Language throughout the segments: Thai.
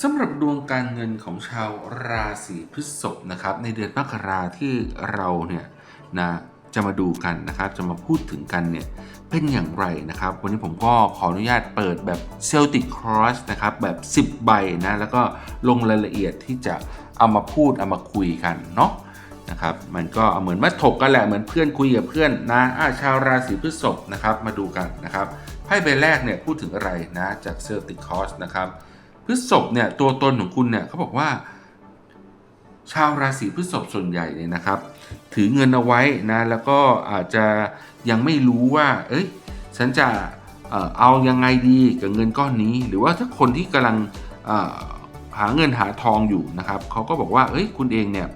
สำหรับดวงการเงินของชาวราศีพฤษภนะครับในเดือนมกราที่เราเนี่ยนะจะมาดูกันนะครับจะมาพูดถึงกันเนี่ยเป็นอย่างไรนะครับ วันนี้ผมก็ขออนุญาตเปิดแบบ Celtic Cross นะครับแบบ 10 ใบนะแล้วก็ลงรายละเอียดที่จะเอามาพูดเอามาคุยกันเนาะนะครับมันก็เหมือนมาถกกันแหละเหมือนเพื่อนคุยกับเพื่อนนะอาชาวราศีพฤษภนะครับมาดูกันนะครับไพ่ใบแรกเนี่ยพูดถึงอะไรนะจาก Celtic Cross นะครับ พฤษภเนี่ยตัวตนของคุณเนี่ยเขาบอกว่า ชาวราศีพฤษภส่วนใหญ่เนี่ยนะครับ ถือเงินเอาไว้นะแล้วก็อาจจะยังไม่รู้ว่า เอ้ยฉันจะเอายังไงดีกับเงินก้อนนี้ หรือว่าถ้าคนที่กำลังหาเงินหาทองอยู่นะครับเขาก็บอกว่าเอ้ยคุณเองเนี่ย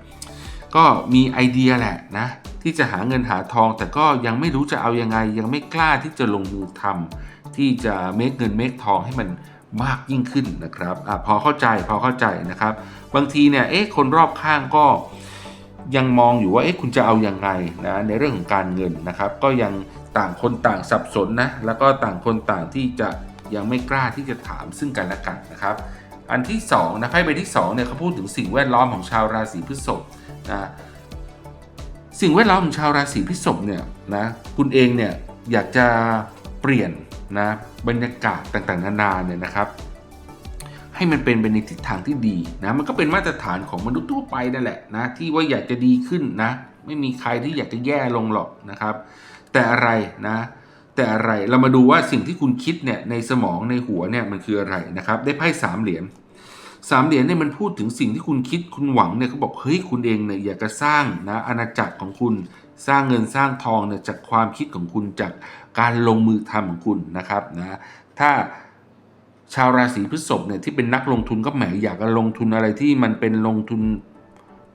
ก็มีไอเดียแหละนะที่จะหาเงินหาทอง แต่ก็ยังไม่รู้จะเอายังไง ยังไม่กล้าที่จะลงมือทำที่จะเมคเงินเมคทองให้มัน มากยิ่งขึ้นนะครับอพอเข้าใจพอเข้าใจนะครับ บางทีเนี่ยเอ๊ะคนรอบข้างก็ยังมองอยู่ว่าเอ๊ะคุณจะเอายังไงนะในเรื่องของการเงินนะครับ ก็ยังต่างคนต่างสับสนนะแล้วก็ต่างคนต่างที่จะยังไม่กล้าที่จะถามซึ่งกันและกันนะครับ อันที่2นะไพ่ใบที่2เนี่ยเขาพูดถึงสิ่งแวดล้อมของชาวราศีพฤษภนะสิ่งแวดล้อมของชาวราศีพฤษภเนี่ยนะคุณเองเนี่ยอยากจะเปลี่ยน นะบรรยากาศต่างๆนานาเนี่ยนะครับให้มันเป็นไปในทิศทางที่ดีนะมันก็เป็นมาตรฐานของมนุษย์ทั่วไปนั่นแหละนะที่ว่าอยากจะดีขึ้นนะไม่มีใครที่อยากจะแย่ลงหรอกนะครับ แต่อะไรนะ แต่อะไรเรามาดูว่าสิ่งที่คุณคิดเนี่ยในสมองในหัวเนี่ยมันคืออะไรนะครับได้ไพ่สามเหรียญสามเหรียญเนี่ยมันพูดถึงสิ่งที่คุณคิดคุณหวังเนี่ยเขาบอกเฮ้ยคุณเองเนี่ยอยากจะสร้างนะอาณาจักรของคุณสร้างเงินสร้างทองเนี่ยจากความคิดของคุณจาก การลงมือทำของคุณนะครับนะถ้าชาวราศีพฤษภเนี่ยที่เป็นนักลงทุนก็แหมอยากจะลงทุนอะไรที่มันเป็นลงทุน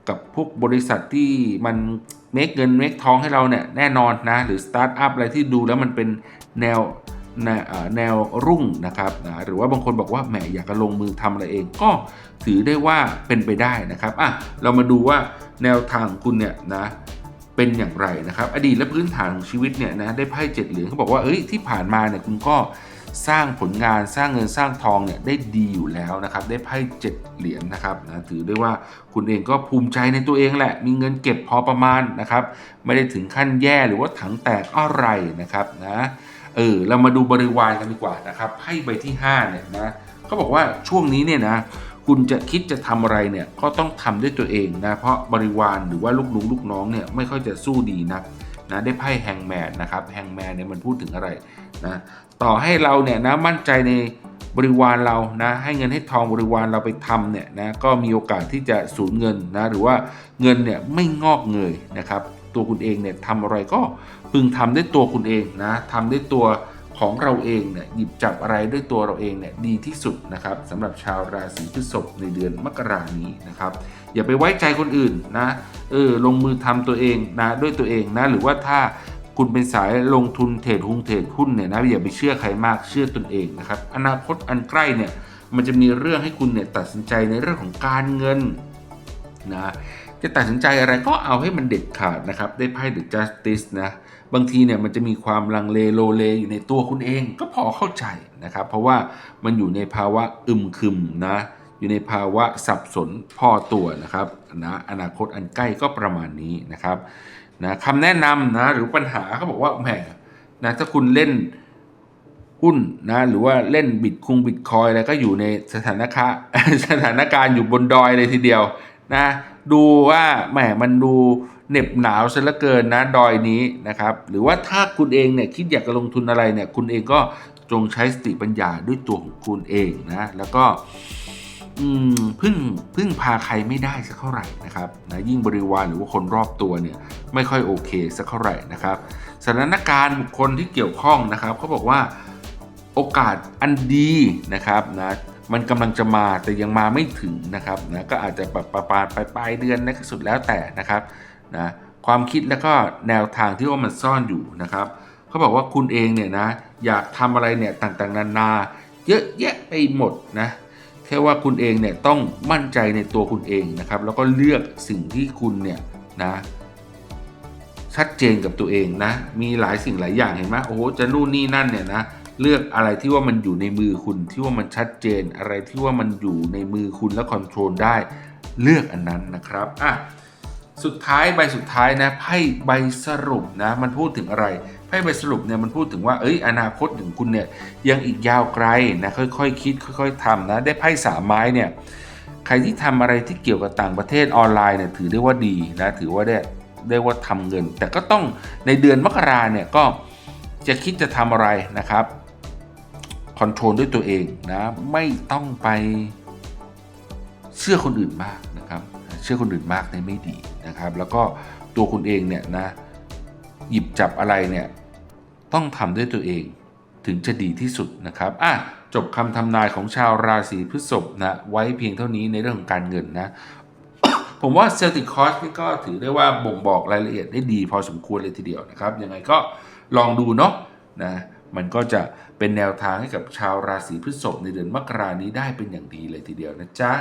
กับพวกบริษัทที่มันเมคเงินเมคทองให้เราเนี่ยแน่นอนนะ หรือสตาร์ทอัพอะไรที่ดูแล้วมันเป็นแนวแนวเอ่อแนวรุ่งนะครับนะหรือว่าบางคนบอกว่าแหมอยากจะลงมือทำอะไรเองก็ถือได้ว่าเป็นไปได้นะครับอะเรามาดูว่าแนวทางของคุณเนี่ยนะ เป็นอย่างไรนะครับ อดีตและพื้นฐานของชีวิตเนี่ยนะได้ไพ่เจ็ดเหรียญเขาบอกว่าเอ้ยที่ผ่านมาเนี่ยคุณก็สร้างผลงานสร้างเงินสร้างทองเนี่ยได้ดีอยู่แล้วนะครับ ได้ไพ่เจ็ดเหรียญนะครับนะถือได้ว่าคุณเองก็ภูมิใจในตัวเองแหละ มีเงินเก็บพอประมาณนะครับ ไม่ได้ถึงขั้นแย่หรือว่าถังแตกอะไรนะครับนะเออเรามาดูบริวารกันดีกว่านะครับไพ่ใบที่5เนี่ยนะเขาบอกว่าช่วงนี้เนี่ยนะ คุณจะคิดจะทำอะไรเนี่ยก็ต้องทำด้วยตัวเองนะเพราะบริวารหรือว่าลูกลุงลูกน้องเนี่ยไม่ค่อยจะสู้ดีนักนะได้ไพ่แฮงแมนนะครับแฮงแมนเนี่ยมันพูดถึงอะไรนะต่อให้เราเนี่ยนะมั่นใจในบริวารเรานะให้เงินให้ทองบริวารเราไปทำเนี่ยนะก็มีโอกาสที่จะสูญเงินนะหรือว่าเงินเนี่ยไม่งอกเงยนะครับ ตัวคุณเองเนี่ยทำอะไรก็พึงทำด้วยตัวคุณเองนะทำด้วยตัว ของเราเองเนี่ยหยิบจับอะไรด้วยตัวเราเองเนี่ยดีที่สุดนะครับสำหรับชาวราศีพฤษภในเดือนมกรานี้นะครับ อย่าไปไว้ใจคนอื่นนะเออลงมือทำตัวเองนะด้วยตัวเองนะหรือว่าถ้าคุณเป็นสายลงทุนเทรดหุ้นเทรดหุ้นเนี่ยนะอย่าไปเชื่อใครมากเชื่อตนเองนะครับอนาคตอันใกล้เนี่ยมันจะมีเรื่องให้คุณเนี่ยตัดสินใจในเรื่องของการเงิน นะจะตัดสินใจอะไรก็เอาให้มันเด็ดขาดนะครับ ได้ไพ่ The Justice นะ บางทีเนี่ยมันจะมีความลังเลโลเลอยู่ในตัวคุณเองก็พอเข้าใจนะครับ เพราะว่ามันอยู่ในภาวะอึมครึมนะ อยู่ในภาวะสับสนพอตัวนะครับนะอนาคตอันใกล้ก็ประมาณนี้นะครับนะคำแนะนำนะหรือปัญหาเขาบอกว่าแหมนะถ้าคุณเล่นหุ้นนะหรือว่าเล่นบิตคุงบิตคอยอะไรก็อยู่ในสถานการณ์สถานการณ์อยู่บนดอยเลยทีเดียว นะดูว่าแหมมันดูเหน็บหนาวซะเหลือเกินนะดอยนี้นะครับหรือว่าถ้าคุณเองเนี่ยคิดอยากจะลงทุนอะไรเนี่ยคุณเองก็จงใช้สติปัญญาด้วยตัวของคุณเองนะแล้วก็พึ่งพึ่งพาใครไม่ได้สักเท่าไหร่นะครับนะยิ่งบริวารหรือว่าคนรอบตัวเนี่ยไม่ค่อยโอเคสักเท่าไหร่นะครับสถานการณ์บุคคลที่เกี่ยวข้องนะครับเขาบอกว่าโอกาสอันดีนะครับนะ มันกำลังจะมาแต่ยังมาไม่ถึงนะครับนะก็อาจจะแบบประมาณปลายปลายเดือนนะสุดแล้วแต่นะครับนะความคิดแล้วก็แนวทางที่ว่ามันซ่อนอยู่นะครับเขาบอกว่าคุณเองเนี่ยนะอยากทำอะไรเนี่ยต่างๆนานา เยอะแยะไปหมดนะแค่ว่าคุณเองเนี่ยต้องมั่นใจในตัวคุณเองนะครับ แล้วก็เลือกสิ่งที่คุณเนี่ยนะชัดเจนกับตัวเองนะมีหลายสิ่งหลายอย่างเห็นไหมโอ้โหจะนู่นนี่นั่นเนี่ยนะ เลือกอะไรที่ว่ามันอยู่ในมือคุณที่ว่ามันชัดเจน อะไรที่ว่ามันอยู่ในมือคุณและคอนโทรลได้เลือกอันนั้นนะครับอะสุดท้ายใบสุดท้ายนะไพ่ใบสรุปนะมันพูดถึงอะไรไพ่ใบสรุปเนี่ยมันพูดถึงว่าเอ้ยอนาคตของคุณเนี่ยยังอีกยาวไกลนะค่อยๆคคิดค่อย ๆทำนะได้ไพ่สามไม้เนี่ยใครที่ทำอะไรที่เกี่ยวกับต่างประเทศออนไลน์เนี่ยถือได้ว่าดีนะถือว่าได้ได้ว่าทำเงิน แต่ก็ต้องในเดือนมกราเนี่ยก็จะคิดจะทำอะไรนะครับ อนโทรลด้วยตัวเองนะไม่ต้องไปเชื่อคนอื่นมากนะครับเชื่อคนอื่นมากเนี่ยไม่ดีนะครับ แล้วก็ตัวคุณเองเนี่ยนะหยิบจับอะไรเนี่ยต้องทำด้วยตัวเองถึงจะดีที่สุดนะครับอะจบคำทำนายของชาวราศีพฤษภนะไว้เพียงเท่านี้ในเรื่องของการเงินนะผมว่าเซลติคอสนี่ก็ถือได้ว่าบ่งบอกรายละเอียดได้ดีพอสมควรเลยทีเดียวนะครับยังไงก็ลองดูเนาะนะ มันก็จะเป็นแนวทางให้กับชาวราศีพฤษภในเดือนมกรานี้ได้เป็นอย่างดีเลยทีเดียวนะจ๊ะ